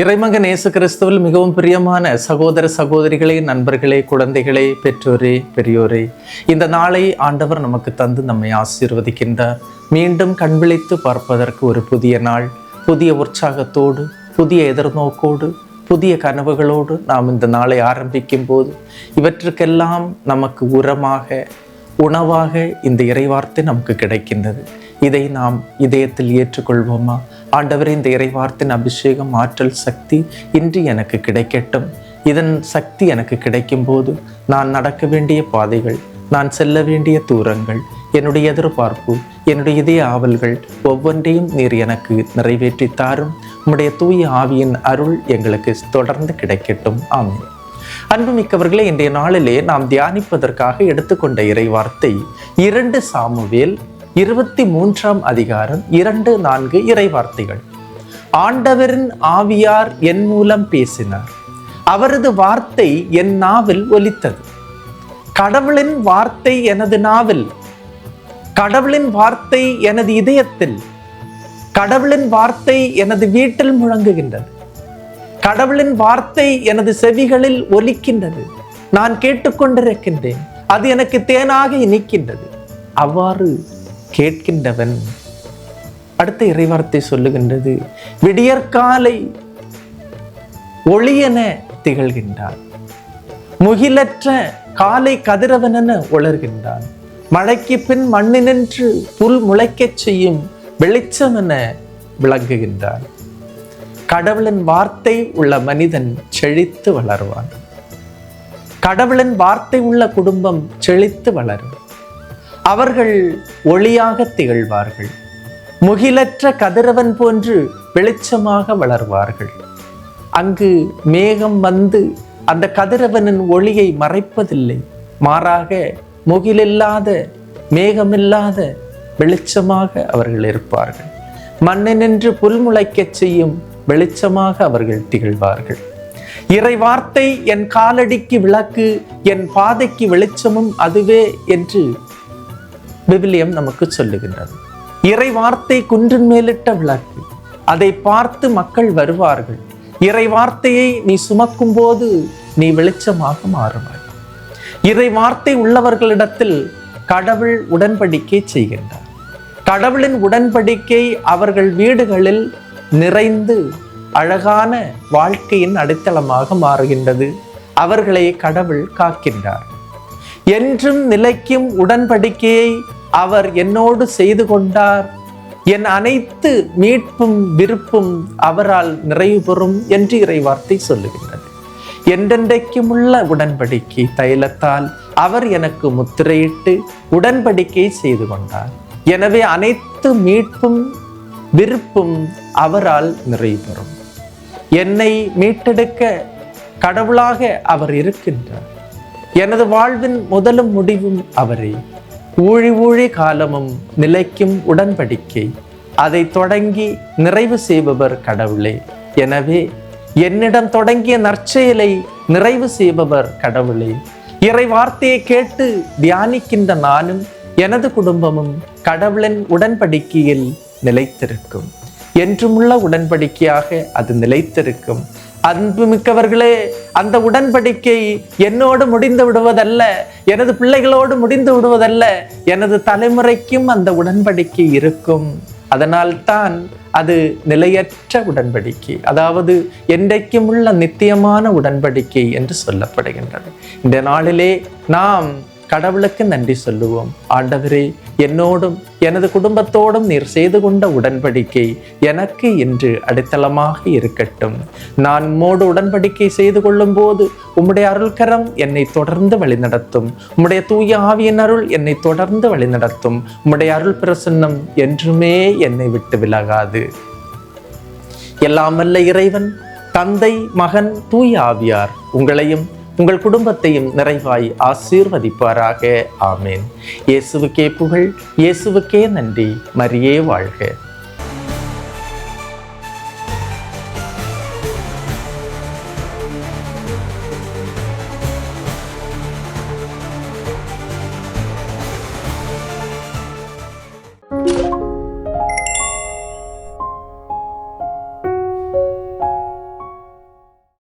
இறைமகன் இயேசு கிறிஸ்துவில் மிகவும் பிரியமான சகோதர சகோதரிகளே நண்பர்களே குழந்தைகளே பெற்றோரே பெரியோரே இந்த நாளை ஆண்டவர் நமக்கு தந்து நம்மை ஆசீர்வதிக்கின்றார் மீண்டும் கண்விழித்து பார்ப்பதற்கு ஒரு புதிய நாள் புதிய உற்சாகத்தோடு புதிய எதிர்நோக்கோடு புதிய கனவுகளோடு நாம் இந்த நாளை ஆரம்பிக்கும் போது இவற்றுக்கெல்லாம் நமக்கு உரமாக உணவாக இந்த இறைவார்த்தை நமக்கு கிடைக்கின்றது. இதை நாம் இதயத்தில் ஏற்றுக்கொள்வோமா? ஆண்டவரே இந்த இறைவார்த்தின் அபிஷேகம் ஆற்றல் சக்தி இன்று எனக்கு கிடைக்கட்டும். இதன் சக்தி எனக்கு கிடைக்கும் போது நான் நடக்க வேண்டிய பாதைகள் நான் செல்ல வேண்டிய தூரங்கள் என்னுடைய எதிர்பார்ப்பு என்னுடைய இதய ஆவல்கள் ஒவ்வொன்றையும் நீர் எனக்கு நிறைவேற்றி தாரும். உம்முடைய தூய ஆவியின் அருள் எங்களுக்கு தொடர்ந்து கிடைக்கட்டும். ஆமாம் அன்புமிக்கவர்களே இன்றைய நாளிலே நாம் தியானிப்பதற்காக எடுத்துக்கொண்ட இறைவார்த்தை இரண்டு சாமுவேல் இருபத்தி மூன்றாம் அதிகாரம் இரண்டு நான்கு இறைவார்த்தைகள். ஆண்டவரின் ஆவியார் என் மூலம் பேசினார். அவரது வார்த்தை என் நாவில் ஒலித்தது. கடவுளின் வார்த்தை எனது நாவில். கடவுளின் வார்த்தை எனது இதயத்தில். கடவுளின் வார்த்தை எனது வீட்டில் முழங்குகின்றது. கடவுளின் வார்த்தை எனது செவிகளில் ஒலிக்கின்றது. நான் கேட்டுக்கொண்டிருக்கின்றேன். அது எனக்கு தேனாக இனிக்கின்றது. அவ்வாறு கேட்கின்றவன் அடுத்த இறைவார்த்தை சொல்லுகின்றது. விடியற்காலை ஒளியென திகழ்கின்றான். முகிலற்ற காலை கதிரவனென உளர்கின்றான் மழைக்கு பின் மண்ணினின்று புல் முளைக்கச் செய்யும் வெளிச்சமென விளங்குகின்றான். கடவுளின் வார்த்தை உள்ள மனிதன் செழித்து வளருவான். கடவுளின் வார்த்தை உள்ள குடும்பம் செழித்து வளரும். அவர்கள் ஒளியாக திகழ்வார்கள். முகிலற்ற கதிரவன் போன்று வெளிச்சமாக வளர்வார்கள். அங்கு மேகம் வந்து அந்த கதிரவனின் ஒளியை மறைப்பதில்லை. மாறாக முகிலில்லாத மேகமில்லாத வெளிச்சமாக அவர்கள் இருப்பார்கள். மண்ணினின்று புல்முளைக்கச் செய்யும் வெளிச்சமாக அவர்கள் திகழ்வார்கள். இறை வார்த்தை என் காலடிக்கு விளக்கு என் பாதைக்கு வெளிச்சமும் அதுவே என்று விவிலியம் நமக்கு சொல்லுகின்றது. இறை வார்த்தை குன்றின் மேலிட்ட விளக்கு அதை பார்த்து மக்கள் வருவார்கள். இறை வார்த்தையை நீ சுமக்கும் போது நீ வெளிச்சமாக மாறுவாய். இறை வார்த்தை உள்ளவர்களிடத்தில் கடவுள் உடன்படிக்கை செய்கின்றார். கடவுளின் உடன்படிக்கை அவர்கள் வீடுகளில் நிறைந்து அழகான வாழ்க்கையின் அடித்தளமாக மாறுகின்றது. அவர்களை கடவுள் காக்கின்றார். என்றும் நிலைக்கும் உடன்படிக்கையை அவர் என்னோடு செய்து கொண்டார். என் அனைத்து மீட்பும் விருப்பும் அவரால் நிறைவு பெறும் என்று இறைவார்த்தை சொல்லுகின்றது. என்றென்றைக்கும் உள்ள உடன்படிக்கை தைலத்தால் அவர் எனக்கு முத்திரையிட்டு உடன்படிக்கை செய்து கொண்டார். எனவே அனைத்து மீட்பும் விருப்பும் அவரால் நிறைவேறும் என்னை மீட்டெடுக்க கடவுளாக அவர் இருக்கின்றார். எனது வாழ்வின் முதலும் முடிவும் அவரே. ஊழி ஊழி காலமும் நிலைக்கும் உடன்படிக்கை. அதை தொடங்கி நிறைவு செய்பவர் கடவுளே. எனவே என்னிடம் தொடங்கிய நற்செயலை நிறைவு செய்பவர் கடவுளே. இறை வார்த்தையை கேட்டு தியானிக்கின்ற நானும் எனது குடும்பமும் கடவுளின் உடன்படிக்கையில் நிலைத்திருக்கும். என்றுமுள்ள உடன்படிக்கையாக அது நிலைத்திருக்கும். அன்புமிக்கவர்களே அந்த உடன்படிக்கை என்னோடு முடிந்து விடுவதல்ல எனது பிள்ளைகளோடு முடிந்து விடுவதல்ல எனது தலைமுறைக்கும் அந்த உடன்படிக்கை இருக்கும். அதனால் தான் அது நிலையற்ற உடன்படிக்கை அதாவது என்றைக்கும் உள்ள நித்தியமான உடன்படிக்கை என்று சொல்லப்படுகின்றது. இந்த நாளிலே நாம் கடவுளுக்கு நன்றி சொல்லுவோம். ஆண்டவரே என்னோடும் எனது குடும்பத்தோடும் நீர் செய்து கொண்ட உடன்படிக்கை எனக்கு இன்று அடித்தளமாக இருக்கட்டும். நான் உம்மோடு உடன்படிக்கை செய்து கொள்ளும் போது உம்முடைய அருள்கரம் என்னை தொடர்ந்து வழிநடத்தும். உம்முடைய தூய ஆவியின் அருள் என்னை தொடர்ந்து வழிநடத்தும். உம்முடைய அருள் பிரசன்னம் என்றுமே என்னை விட்டு விலகாது. எல்லாம் வல்ல இறைவன் தந்தை மகன் தூய ஆவியார் உங்களையும் உங்கள் குடும்பத்தையும் நிறைவாய் ஆசீர்வதிப்பாராக. ஆமேன். இயேசுவுக்கே புகழ் இயேசுவுக்கே நன்றி. மரியே வாழ்க.